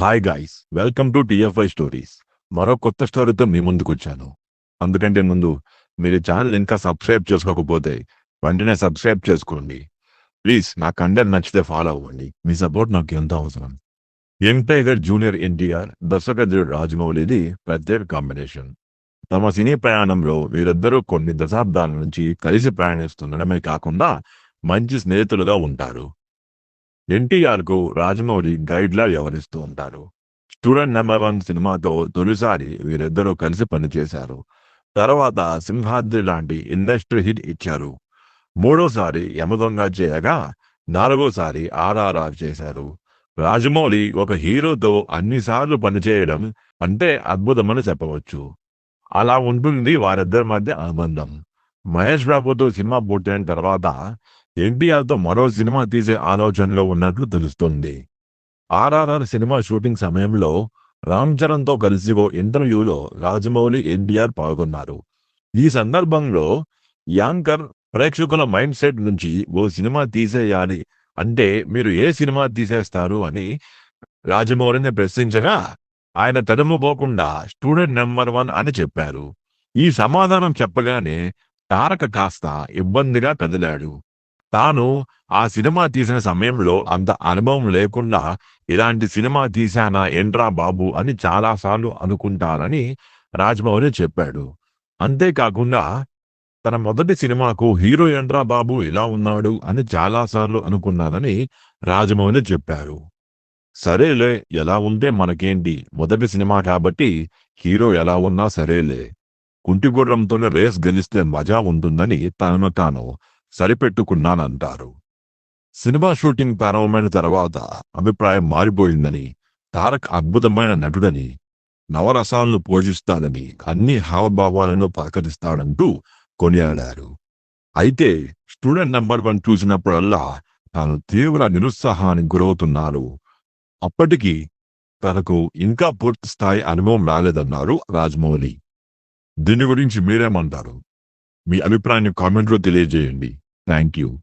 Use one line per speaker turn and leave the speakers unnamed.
Hi guys welcome to TFI stories మరో కొత్త స్టోరీతో మీ ముందుకు వచ్చాను అందుకంటే ముందు మీరు ఛానల్ ఇంకా సబ్స్క్రైబ్ చేసుకోకపోతే వెంటనే సబ్స్క్రైబ్ చేసుకోండి. ప్లీజ్ నా కంటెంట్ నచ్చితే ఫాలో అవ్వండి. మీ సపోర్ట్ నాకు ఎంతో అవసరం. యంగ్ టైగర్ జూనియర్ ఎన్టీఆర్ దర్శకుడు రాజమౌళిది ప్రత్యేక కాంబినేషన్ తమ సినీ ప్రయాణంలో వీరిద్దరూ కొన్ని దశాబ్దాల నుంచి కలిసి ప్రయాణిస్తుండడమే కాకుండా మంచి స్నేహితులుగా ఉంటారు. ఎన్టీఆర్కు రాజమౌళి గైడ్ లా వ్యవహరిస్తూ ఉంటారు? స్టూడెంట్ నెంబర్ వన్ సినిమాతో తొలిసారి వీరిద్దరూ కలిసి పనిచేశారు. తర్వాత సింహాద్రి లాంటి ఇండస్ట్రీ హిట్ ఇచ్చారు. మూడోసారి యమదొంగ చేయగా నాలుగోసారి ఆర్ఆర్ఆర్ చేశారు. రాజమౌళి ఒక హీరోతో అన్నిసార్లు పనిచేయడం అంటే అద్భుతమని చెప్పవచ్చు. అలా ఉంటుంది వారిద్దరి మధ్య అనుబంధం. మహేష్ బాబుతో సినిమా పూర్తయిన తర్వాత ఎన్టీఆర్తో మరో సినిమా తీసే ఆలోచనలో ఉన్నట్లు తెలుస్తుంది. ఆర్ఆర్ఆర్ సినిమా షూటింగ్ సమయంలో రామ్ చరణ్తో కలిసి ఓ ఇంటర్వ్యూలో రాజమౌళి ఎన్టీఆర్ పాల్గొన్నారు. ఈ సందర్భంలో యాంకర్ ప్రేక్షకుల మైండ్ సెట్ నుంచి ఓ సినిమా తీసేయాలి అంటే మీరు ఏ సినిమా తీసేస్తారు అని రాజమౌళిని ప్రశ్నించగా ఆయన తడుముపోకుండా స్టూడెంట్ నెంబర్ వన్ అని చెప్పారు. ఈ సమాధానం చెప్పగానే తారక కాస్త ఇబ్బందిగా కదిలాడు. తాను ఆ సినిమా తీసిన సమయంలో అంత అనుభవం లేకుండా ఇలాంటి సినిమా తీశానా ఏంట్రా బాబు అని చాలాసార్లు అనుకుంటానని రాజమౌళి చెప్పాడు. అంతేకాకుండా తన మొదటి సినిమాకు హీరో ఏంట్రా బాబు ఇలా ఉన్నాడు అని చాలాసార్లు అనుకున్నానని రాజమౌళి చెప్పారు. సరేలే ఎలా ఉంటే మనకేంటి? మొదటి సినిమా కాబట్టి హీరో ఎలా ఉన్నా సరేలే. కుంటిగుర్రంతోనే రేస్ గెలిస్తే మజా ఉంటుందని తనను తాను సరిపెట్టుకున్నానంటారు. సినిమా షూటింగ్ ప్రారంభమైన తర్వాత అభిప్రాయం మారిపోయిందని తారక్ అద్భుతమైన నటుడని నవరసాలను పోషిస్తాడని అన్ని హావభావాలను పలకరిస్తాడంటూ కొనియాడారు. అయితే స్టూడెంట్ నెంబర్ వన్ చూసినప్పుడల్లా తాను తీవ్ర నిరుత్సాహానికి గురవుతున్నారు అప్పటికి తనకు ఇంకా పూర్తి స్థాయి అనుభవం రాలేదన్నారు రాజమౌళి. దీని గురించి మీరేమంటారు? మీ అభిప్రాయాన్ని కామెంట్లో తెలియజేయండి. Thank you.